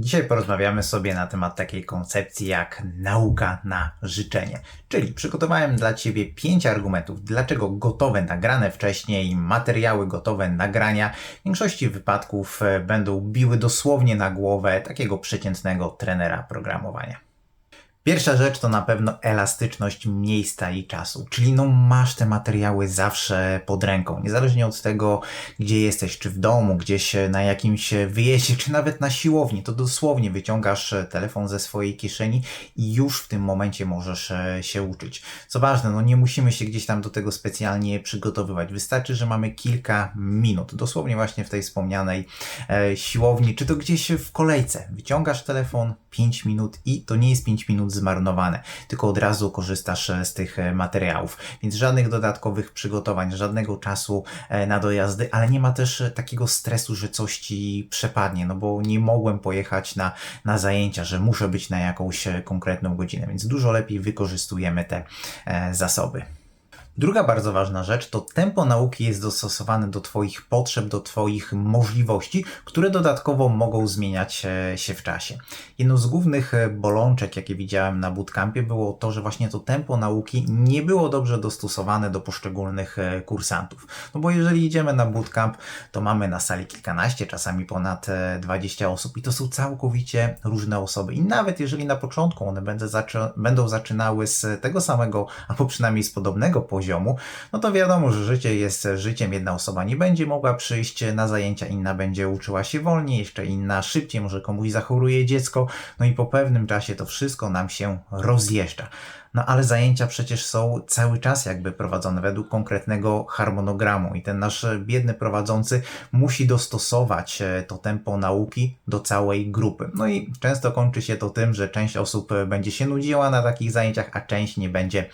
Dzisiaj porozmawiamy sobie na temat takiej koncepcji jak nauka na życzenie. Czyli przygotowałem dla Ciebie pięć argumentów, dlaczego gotowe, nagrane wcześniej materiały, gotowe nagrania w większości wypadków e, będą biły dosłownie na głowę takiego przeciętnego trenera programowania. Pierwsza rzecz to na pewno elastyczność miejsca i czasu, czyli no masz te materiały zawsze pod ręką, niezależnie od tego, gdzie jesteś, czy w domu, gdzieś na jakimś wyjeździe, czy nawet na siłowni, to dosłownie wyciągasz telefon ze swojej kieszeni i już w tym momencie możesz e, się uczyć. Co ważne, no nie musimy się gdzieś tam do tego specjalnie przygotowywać, wystarczy, że mamy kilka minut, dosłownie właśnie w tej wspomnianej e, siłowni, czy to gdzieś w kolejce, wyciągasz telefon 5 minut i to nie jest 5 minut zmarnowane, tylko od razu korzystasz e, z tych e, materiałów. Więc żadnych dodatkowych przygotowań, żadnego czasu e, na dojazdy, ale nie ma też takiego stresu, że coś ci przepadnie, no bo nie mogłem pojechać na, na zajęcia, że muszę być na jakąś konkretną godzinę, więc dużo lepiej wykorzystujemy te zasoby. Druga bardzo ważna rzecz to tempo nauki jest dostosowane do Twoich potrzeb, do Twoich możliwości, które dodatkowo mogą zmieniać e, się w czasie. Jedną z głównych e, bolączek, jakie widziałem na bootcampie, było to, że właśnie to tempo nauki nie było dobrze dostosowane do poszczególnych e, kursantów. No bo jeżeli idziemy na bootcamp, to mamy na sali kilkanaście, czasami ponad 20 osób i to są całkowicie różne osoby. I nawet jeżeli na początku one będą zaczynały z tego samego, albo przynajmniej z podobnego poziomu, poziomu, no to wiadomo, że życie jest życiem. Jedna osoba nie będzie mogła przyjść na zajęcia, inna będzie uczyła się wolniej, jeszcze inna szybciej, może komuś zachoruje dziecko, no i po pewnym czasie to wszystko nam się rozjeżdża. No ale zajęcia przecież są cały czas jakby prowadzone według konkretnego harmonogramu i ten nasz biedny prowadzący musi dostosować e, to tempo nauki do całej grupy. No i często kończy się to tym, że część osób będzie się nudziła na takich zajęciach, a część nie będzie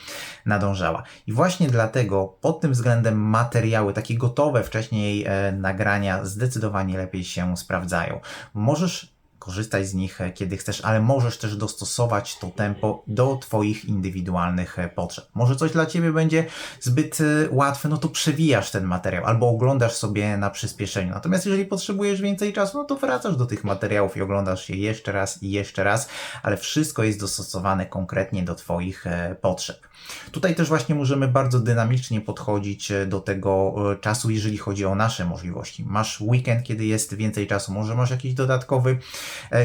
nadążała. I właśnie dlatego pod tym względem materiały, takie gotowe wcześniej e, nagrania zdecydowanie lepiej się sprawdzają. Możesz korzystać z nich e, kiedy chcesz, ale możesz też dostosować to tempo do Twoich indywidualnych e, potrzeb. Może coś dla Ciebie będzie zbyt e, łatwe, no to przewijasz ten materiał albo oglądasz sobie na przyspieszeniu. Natomiast jeżeli potrzebujesz więcej czasu, no to wracasz do tych materiałów i oglądasz je jeszcze raz i jeszcze raz, ale wszystko jest dostosowane konkretnie do Twoich potrzeb. Tutaj też właśnie możemy bardzo dynamicznie podchodzić do tego czasu, jeżeli chodzi o nasze możliwości. Masz weekend, kiedy jest więcej czasu, może masz jakiś dodatkowy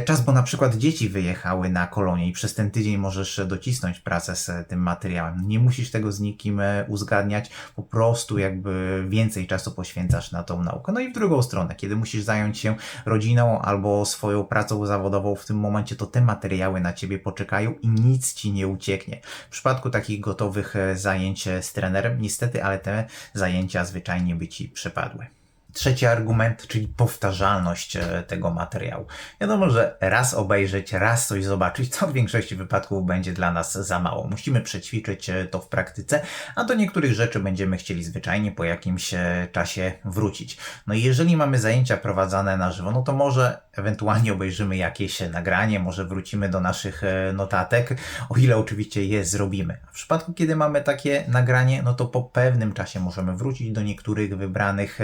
czas, bo na przykład dzieci wyjechały na kolonie i przez ten tydzień możesz docisnąć pracę z tym materiałem. Nie musisz tego z nikim e, uzgadniać, po prostu jakby więcej czasu poświęcasz na tą naukę. No i w drugą stronę, kiedy musisz zająć się rodziną albo swoją pracą zawodową w tym momencie, to te materiały na ciebie poczekają i nic ci nie ucieknie. W przypadku takich gotowych e, zajęć z trenerem, niestety, ale te zajęcia zwyczajnie by ci przepadły. Trzeci argument, czyli powtarzalność e, tego materiału. Wiadomo, że raz obejrzeć, raz coś zobaczyć, to w większości wypadków będzie dla nas za mało. Musimy przećwiczyć e, to w praktyce, a do niektórych rzeczy będziemy chcieli zwyczajnie po jakimś e, czasie wrócić. No i jeżeli mamy zajęcia prowadzone na żywo, no to może ewentualnie obejrzymy jakieś nagranie, może wrócimy do naszych notatek, o ile oczywiście je zrobimy. W przypadku, kiedy mamy takie nagranie, no to po pewnym czasie możemy wrócić do niektórych wybranych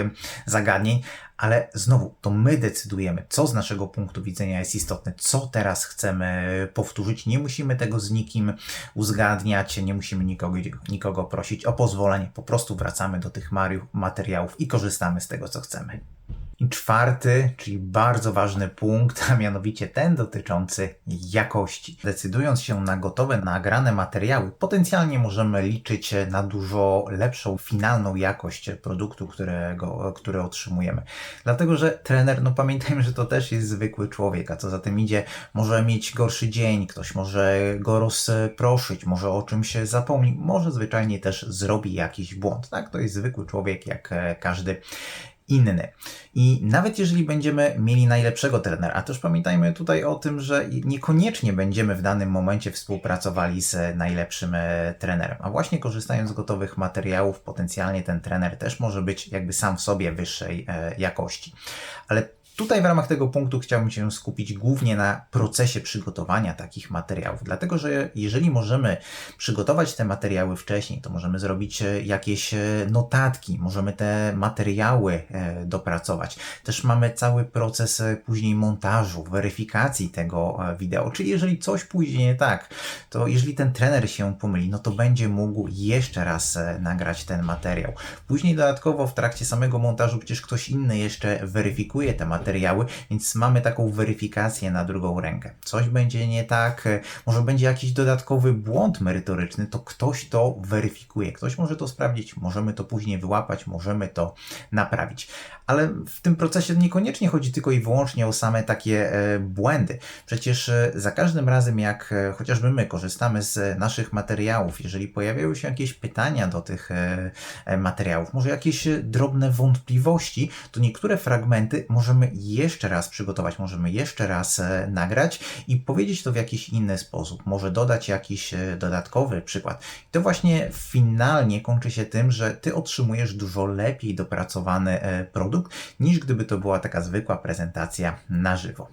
zajęć zagadnień, ale znowu to my decydujemy, co z naszego punktu widzenia jest istotne, co teraz chcemy powtórzyć. Nie musimy tego z nikim uzgadniać, nie musimy nikogo, nikogo prosić o pozwolenie, po prostu wracamy do tych materiałów i korzystamy z tego, co chcemy. I czwarty, czyli bardzo ważny punkt, a mianowicie ten dotyczący jakości. Decydując się na gotowe, nagrane materiały, potencjalnie możemy liczyć na dużo lepszą finalną jakość produktu, którego, który otrzymujemy. Dlatego, że trener, no pamiętajmy, że to też jest zwykły człowiek, a co za tym idzie, może mieć gorszy dzień, ktoś może go rozproszyć, może o czymś zapomni, może zwyczajnie też zrobi jakiś błąd. Tak, to jest zwykły człowiek, jak każdy inny. I nawet jeżeli będziemy mieli najlepszego trenera, a też pamiętajmy tutaj o tym, że niekoniecznie będziemy w danym momencie współpracowali z najlepszym e, trenerem, a właśnie korzystając z gotowych materiałów, potencjalnie ten trener też może być jakby sam w sobie wyższej e, jakości. Ale Tutaj w ramach tego punktu chciałbym się skupić głównie na procesie przygotowania takich materiałów, dlatego że jeżeli możemy przygotować te materiały wcześniej, to możemy zrobić e, jakieś e, notatki, możemy te materiały e, dopracować. Też mamy cały proces później montażu, weryfikacji tego wideo, czyli jeżeli coś pójdzie nie tak, to jeżeli ten trener się pomyli, no to będzie mógł jeszcze raz nagrać ten materiał. Później dodatkowo w trakcie samego montażu przecież ktoś inny jeszcze weryfikuje te materiały, materiały, więc mamy taką weryfikację na drugą rękę. Coś będzie nie tak, e, może będzie jakiś dodatkowy błąd merytoryczny, to ktoś to weryfikuje. Ktoś może to sprawdzić, możemy to później wyłapać, możemy to naprawić. Ale w tym procesie niekoniecznie chodzi tylko i wyłącznie o same takie e, błędy. Przecież e, za każdym razem, jak chociażby my korzystamy z naszych materiałów, jeżeli pojawiają się jakieś pytania do tych materiałów, może jakieś drobne wątpliwości, to niektóre fragmenty możemy jeszcze raz przygotować, możemy jeszcze raz e, nagrać i powiedzieć to w jakiś inny sposób. Może dodać jakiś e, dodatkowy przykład. I to właśnie finalnie kończy się tym, że ty otrzymujesz dużo lepiej dopracowany e, produkt, niż gdyby to była taka zwykła prezentacja na żywo.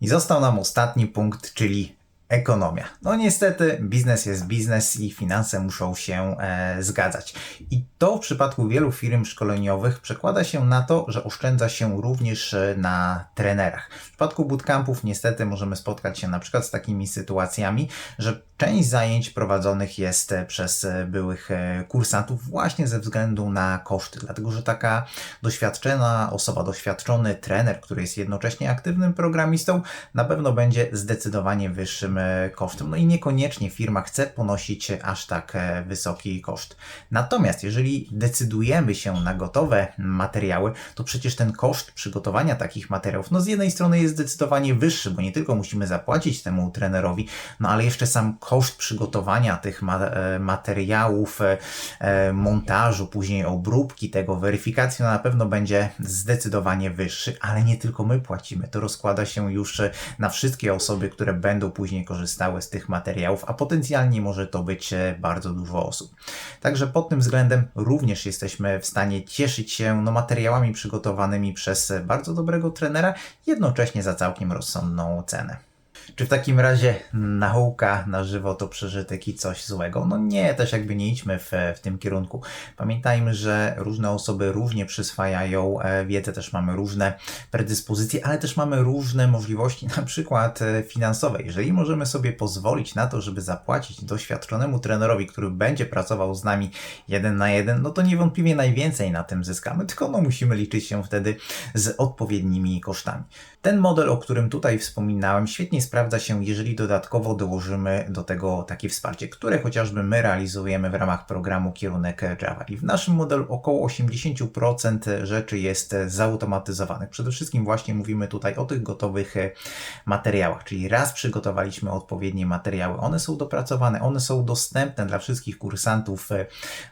I został nam ostatni punkt, czyli Ekonomia. No niestety, biznes jest biznes i finanse muszą się e, zgadzać. I to w przypadku wielu firm szkoleniowych przekłada się na to, że oszczędza się również e, na trenerach. W przypadku bootcampów niestety możemy spotkać się na przykład z takimi sytuacjami, że część zajęć prowadzonych jest e, przez e, byłych kursantów właśnie ze względu na koszty, dlatego że taka doświadczona osoba, doświadczony trener, który jest jednocześnie aktywnym programistą, na pewno będzie zdecydowanie wyższym E, kosztem. No i niekoniecznie firma chce ponosić aż tak e, wysoki koszt. Natomiast jeżeli decydujemy się na gotowe materiały, to przecież ten koszt przygotowania takich materiałów, no z jednej strony jest zdecydowanie wyższy, bo nie tylko musimy zapłacić temu trenerowi, no ale jeszcze sam koszt przygotowania tych e, materiałów, montażu, później obróbki tego, weryfikacji, no na pewno będzie zdecydowanie wyższy, ale nie tylko my płacimy. To rozkłada się już na wszystkie osoby, które będą później korzystały z tych materiałów, a potencjalnie może to być e, bardzo dużo osób. Także pod tym względem również jesteśmy w stanie cieszyć się no, materiałami przygotowanymi przez bardzo dobrego trenera, jednocześnie za całkiem rozsądną cenę. Czy w takim razie nauka na żywo to przeżytek i coś złego? No nie, też jakby nie idźmy w, w tym kierunku. Pamiętajmy, że różne osoby różnie przyswajają e, wiedzę, też mamy różne predyspozycje, ale też mamy różne możliwości, na przykład e, finansowe. Jeżeli możemy sobie pozwolić na to, żeby zapłacić doświadczonemu trenerowi, który będzie pracował z nami jeden na jeden, no to niewątpliwie najwięcej na tym zyskamy, tylko no musimy liczyć się wtedy z odpowiednimi kosztami. Ten model, o którym tutaj wspominałem, świetnie sprawdza się, jeżeli dodatkowo dołożymy do tego takie wsparcie, które chociażby my realizujemy w ramach programu Kierunek Java. I w naszym modelu około 80% rzeczy jest zautomatyzowanych. Przede wszystkim właśnie mówimy tutaj o tych gotowych materiałach, czyli raz przygotowaliśmy odpowiednie materiały, one są dopracowane, one są dostępne dla wszystkich kursantów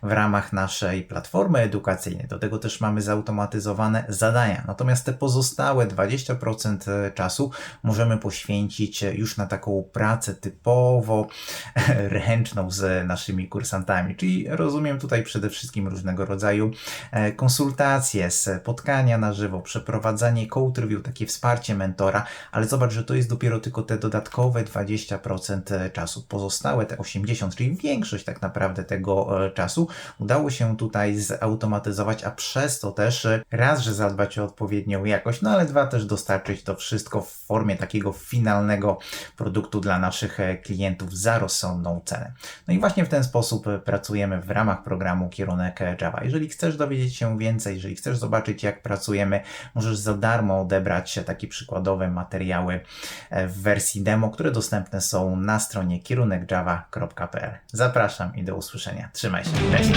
w ramach naszej platformy edukacyjnej. Do tego też mamy zautomatyzowane zadania. Natomiast te pozostałe 20% 10% czasu możemy poświęcić już na taką pracę typowo ręczną z naszymi kursantami. Czyli rozumiem tutaj przede wszystkim różnego rodzaju e, konsultacje, spotkania na żywo, przeprowadzanie code review, takie wsparcie mentora, ale zobacz, że to jest dopiero tylko te dodatkowe 20% czasu. Pozostałe te 80%, czyli większość tak naprawdę tego e, czasu udało się tutaj zautomatyzować, a przez to też raz, że zadbać o odpowiednią jakość, no ale dwa też dostarczyć to wszystko w formie takiego finalnego produktu dla naszych e, klientów za rozsądną cenę. No i właśnie w ten sposób e, pracujemy w ramach programu Kierunek e, Java. Jeżeli chcesz dowiedzieć się więcej, jeżeli chcesz zobaczyć jak pracujemy, możesz za darmo odebrać takie przykładowe materiały w wersji demo, które dostępne są na stronie kierunkjava.pl. Zapraszam i do usłyszenia. Trzymaj się. Cześć.